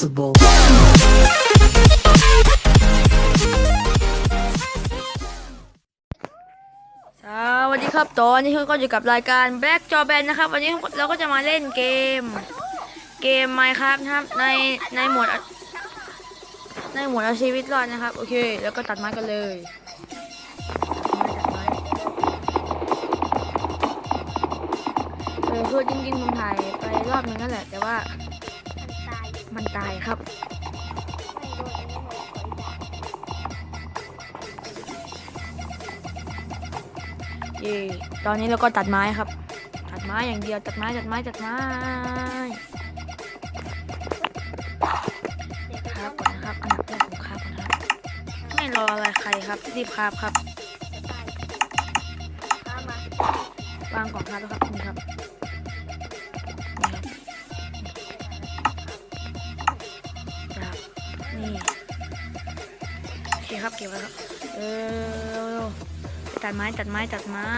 responsible. สวัสดีครับตอนนี้ก็อยู่กับรายการ Black j o b a n นะครับ วันนี้เราก็จะมาเล่นเกม เกม Minecraft นะครับ ในในหมวด ในหมวดเอาชีวิตรอดนะครับ โอเค แล้วก็ตัดไม้กันเลยเออคือจริงๆผมถ่ายไปรอบนึงนั่นแหละ แต่ว่า มันตายครับ เย่ตอนนี้เราก็ตัดไม้ครับ ตัดไม้อย่างเดียว ตัดไม้ ตัดไม้ ตัดไม้ครับก่อนนะครับ อันดับแรกผมครับก่อนนะครับ ไม่รออะไรใครครับ รีบครับครับวางก่องครับแล้วครับนี่ครับ ครับเก็บไว้ครับเออตัดไม้ตัดไม้ตัดไม้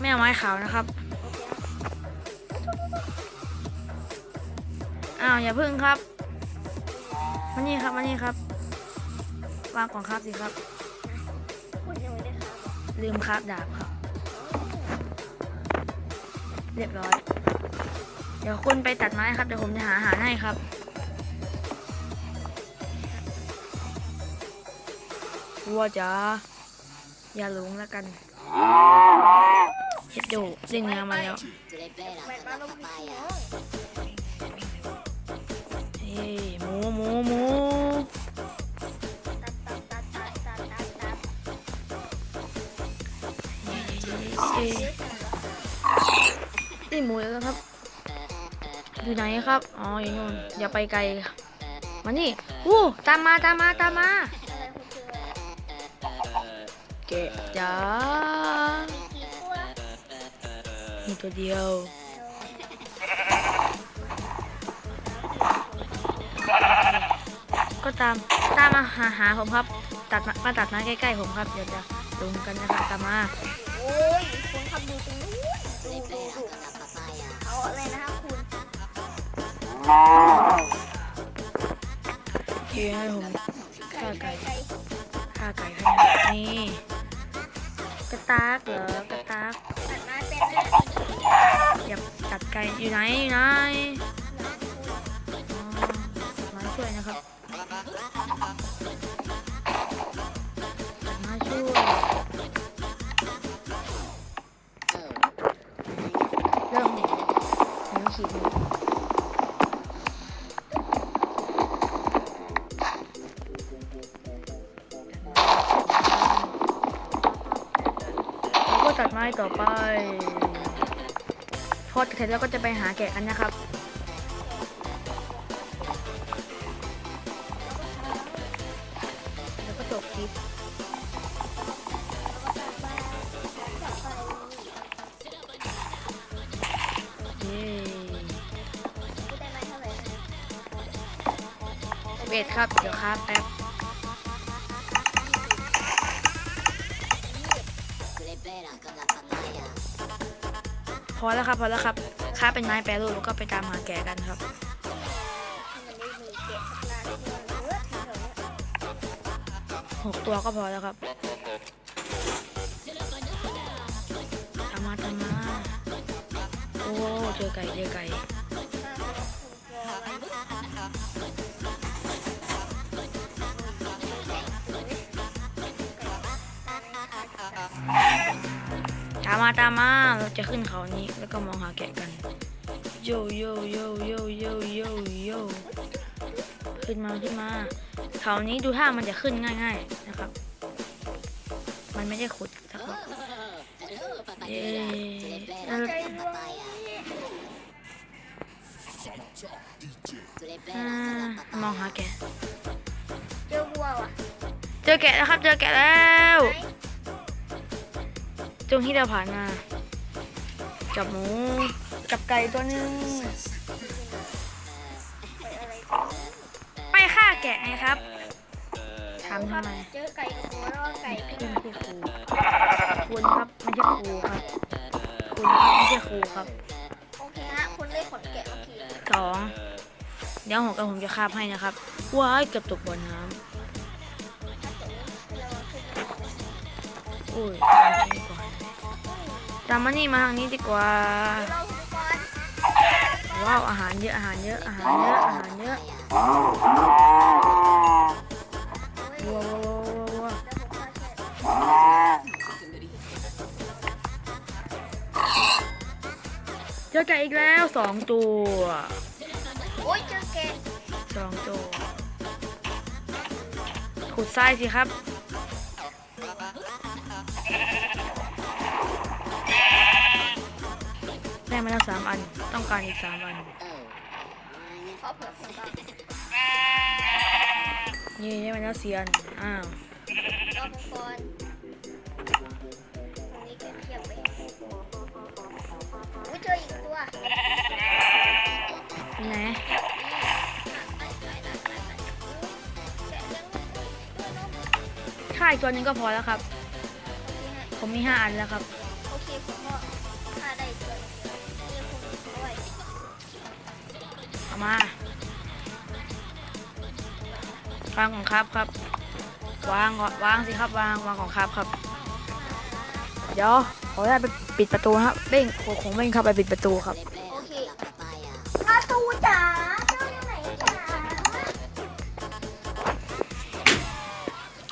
ไม่เอาไม้ขาวนะครับอ้าวอย่าพึ่งครับมานี่ครับมานี่ครับวางกล่องครับสิครับลืมคราบดาบครับ เรียบร้อย เดี๋ยวคุณไปตัดไม้ครับเดี๋ยวผมจะหาอาหารให้ครับ วัวจ๋าอย่าหลงแล้วกันเฮ็ดดเล่นเนื้อมาแล้วเฮ้ยหมูหมูหมูเฮ้ยนี่หมูแล้วครับ อยู่ไหนครับ อ๋อ อยู่นู่นอย่าไปไกล มานี่อู้ตามมา ตามมา ตามมา จ้ามีตัวเดียวก็ตามตามมาหาหาผมครับ ตัดมามาตัดมาใกล้ๆผมครับเดี๋ยวจะลงกันนะครับตามมาโอ้ยคุณทำดูตรงนู้นดูดูดูเขาอะไรนะครับคุณเคียให้ผมฆ่าไก่ไก่ฆ่าไก่ให้นี่กระ ตากเหรอกระตากตัดไม้เป็นเลยอย่าตัดไก่อยู่ไหนอยู่ไหนอ๋อมาช่วยนะครับ ไม้ต่อไปพอเสร็จแล้วก็จะไปหาแกะกันนะครับ แล้วก็จบคลิปเย้ได้ไม้เท่าไหร่เบสครับ เดี๋ยวครับแป๊บ พอแล้วครับพอแล้วครับค้าเป็นไม้แปรรูปแล้วก็ไปตามหาแกกันครับหกตัวก็พอแล้วครับทำมาทำมาโอ้เจอไก่เจอไก่ มาตามมาเราจะขึ้นเขานี้แล้วก็มองหาแกะกันโยโยโยโยโยโยโยขึ้นมาขึ้นมาเขานี้ดูท่ามันจะขึ้นง่าย ๆนะครับ มันไม่ได้ขุดสักหรอกเย้มองหาแกะเจอวัวว่ะเจอแกะแล้วครับ เจอแกะแล้ว ตรงที่เราผ่านมาจับหมูจับไก่ตัวหนึงไปอะไรไปฆ่าแกะไงครับถามทำไมเจอไก่กับวัวแล้วก็ไก่ไปไม่ใช่ครูคุณครับไม่ใช่ครูครับคุณครับไม่ใช่ครูครับโอเคฮะคุณได้ขนแกะมาขี่สองเดี๋ยวหัวกันผมจะคาบให้นะครับว้ายเกือบตกบ่อน้ำอุ้ย ตามมานี่ดีกว่าตามมานี่มาทางนี้ดีกว่า เราอุปกรณ์ว้าวอาหารเยอะอาหารเยอะอาหารเยอะอาหารเยอะว้าวว้าวว้าวว้าวเจอแกะอีกแล้วสองตัวโอ้ยเจอแกะสองตัวขุดทรายสิครับ ได้มาแล้วสามอัน ต้องการอีกสามอันขอเผื่อคนบ้างนี่ได้มาแล้วสี่อัน อ้าวเราอุปกรณ์ตรงนี้แกะเทียบไปอุ้ยเจออีกตัวเป็นไงแกะเลี้ยงลูกด้วยเนาะค่าอีกตัวหนึงก็พอแล้วครับ ผมมีห้าอันแล้วครับ มาวางของครับครับ วางก่อนวางสิครับวางวางของครับครับ เดี๋ยวขออนุญาตไปปิดประตูนะครับเบ้งโอ้ของเบ้งเข้าไปปิดประตูครับโอเคประตูจ๋าเจ้าอยู่ไหนจ๋า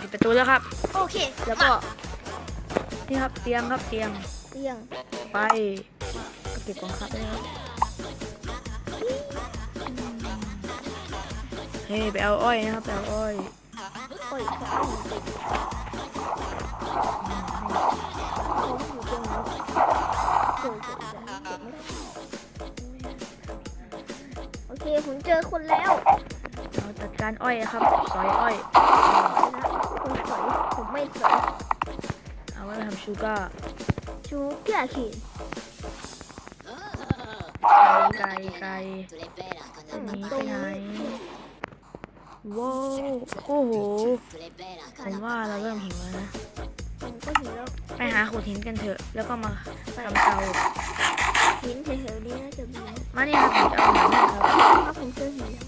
ปิดประตูแล้วครับ โอเค แล้วก็ นี่ครับเตียงครับเตียง เตียง ไป ก็เก็บของครับได้ครับ เฮ้ยไปเอาอ้อยนะครับไปเอาอ้อยโอ้ยเขาเอาหนูติดเขาอยู่ตรงนี้เจอเจอเจอเจอไม่ได้โอเคผมเจอคนแล้วเราจัดการอ้อยนะครับสอยอ้อยนะคนสวยผมไม่สวยเอาไว้ทำชูการ์ชูเกียร์ขีดไก่ไก่อันนี้ไปไหน ว้าวโอ้โหผมว่าเราเริ่มหิวแล้วนะผมก็ห็นแล้วไปหาขุดหินกันเถอะ แล้วก็มาทำเตาหินแถวๆนี้น่าจะมีมาเนี่ครับผมจะเอาหินนะครับถ้าผมเจอหินแล้ว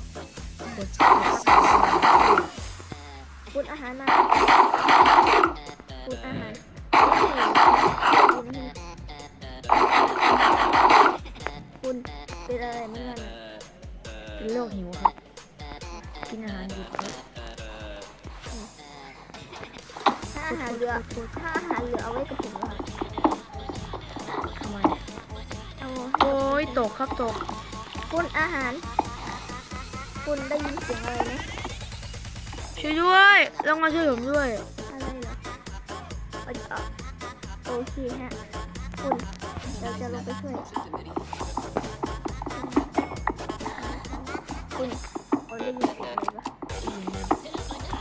ขุดอาหารมาคุณอาหารคุณเป็นอะไรเมื่อไงเป็นโรคหิวครับ กินอาหารดิบครับถ้าอาหารเหลือถ้าอาหารเหลือเอาไว้กับผมเหรอทำไมเอาโอ้ยตกครับตกคุณอาหาร คุณได้ยินเสียงอะไรไหมช่วยด้วยลงมาช่วยผมด้วยอะไรเหรอเอาเอาโอเคฮะคุณเราจะลงไปช่วยคุณคุณ ได้ยินเสียงอ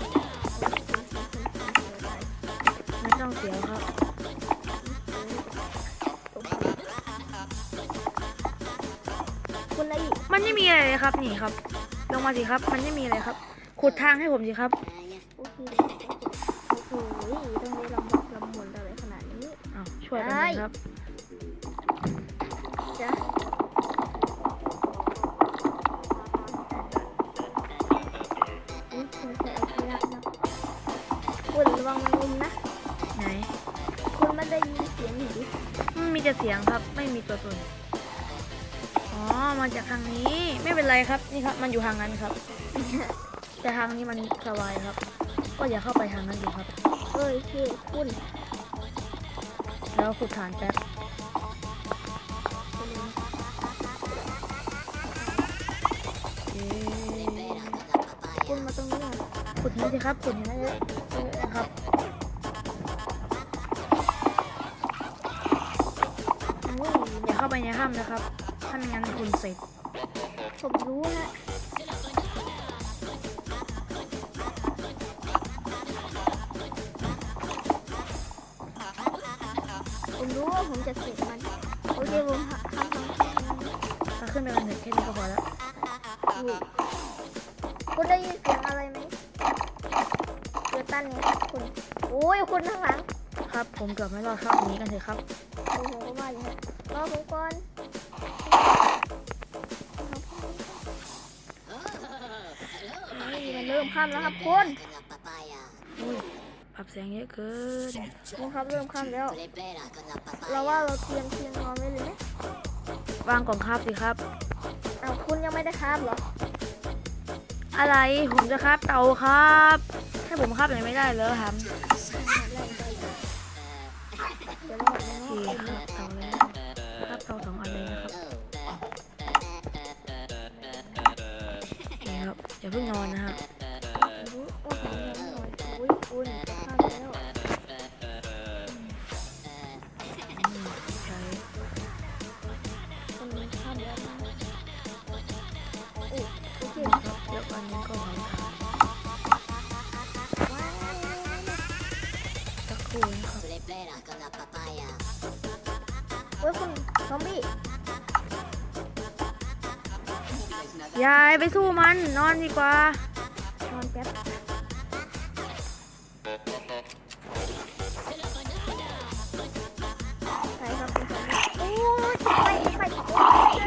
ะไรปะไม่ต้องเสียวครับคุณอะไรอีกมันไม่มีอะไรเลยครับนี่ครับ ลงมาสิครับ มันไม่มีอะไรครับ ขุดทางให้ผมสิครับโอเคโอ้โหต้องได้ลำบากลำบนอะไรขนาดนี้ อ้าวช่วยกันหน่อยครับ จ้ะ มันมีแต่เสียงครับ ไม่มีตัวตน อ๋อ มาจากทางนี้ ไม่เป็นไรครับ นี่ครับ มันอยู่ทางนั้นครับ แต่ทางนี้มันสบายครับ ก็อย่าเข้าไปทางนั้นดีครับ เอ้ยคือคุณ แล้วขุดฐานแป๊บเย้คุณมาตรงนี้หน่อยขุดหินสิครับ ขุดหินให้เยอะๆครับ อย่าเข้าไปในถ้ำนะครับ ถ้าไม่งั้นคุณเสร็จ ผมรู้ฮะผมรู้ว่าผมจะเสร็จมัน โอเคผมทำทำทำถ้าขึ้นไปกันเถอะแค่นี้ก็พอแล้วอยู่คุณได้ยินเสียงอะไรไหมเดี๋ยวตั้นไงคุณ โอ้ยคุณข้างหลัง ครับ ผมเกือบไม่รอดครับหนีกันเถอะครับ โอ้โหก็ว่าอย่างนี้รอผมก่อน ค่ำแล้วครับคุณอุ้ยปรับแสงเยอะเกินคุณครับเริ่มค่ำแล้ว เราว่าเราเตรียมเตียงนอนไว้เลยไหมวางกล่องคาบสิครับอ้าวคุณยังไม่ได้ครับเหรอ อะไรผมจะคาบเตาครับให้ผมคาบอะไรไม่ได้เลยครับเดี๋ยวเราหาโอในเคห้องคาบเตาเลยคาบเตาสองอันเลยนะครับโอเคครับอย่าเพิ่งนอนนะครั ยายไปสู้มันนอนดีกว่า นอนแป๊บใครครับโอ้ยไปไปโอ้ย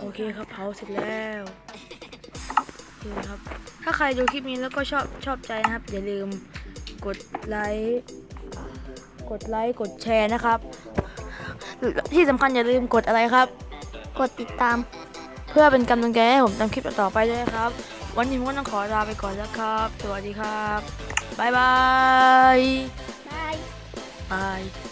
โอเคครับเผาเสร็จแล้วโอเคครับ ถ้าใครดูคลิปนี้แล้วก็ชอบชอบใจนะครับ อย่าลืมกดไลค์ กดไลค์กดแชร์นะครับ ที่สำคัญอย่าลืมกดอะไรครับ กดติดตาม เพื่อเป็นกำลังใจให้ผมทำคลิปต่อๆไปด้วยครับ วันนี้ผมก็ต้องขอลาไปก่อนแล้วครับ สวัสดีครับ บ๊ายบาย บายบาย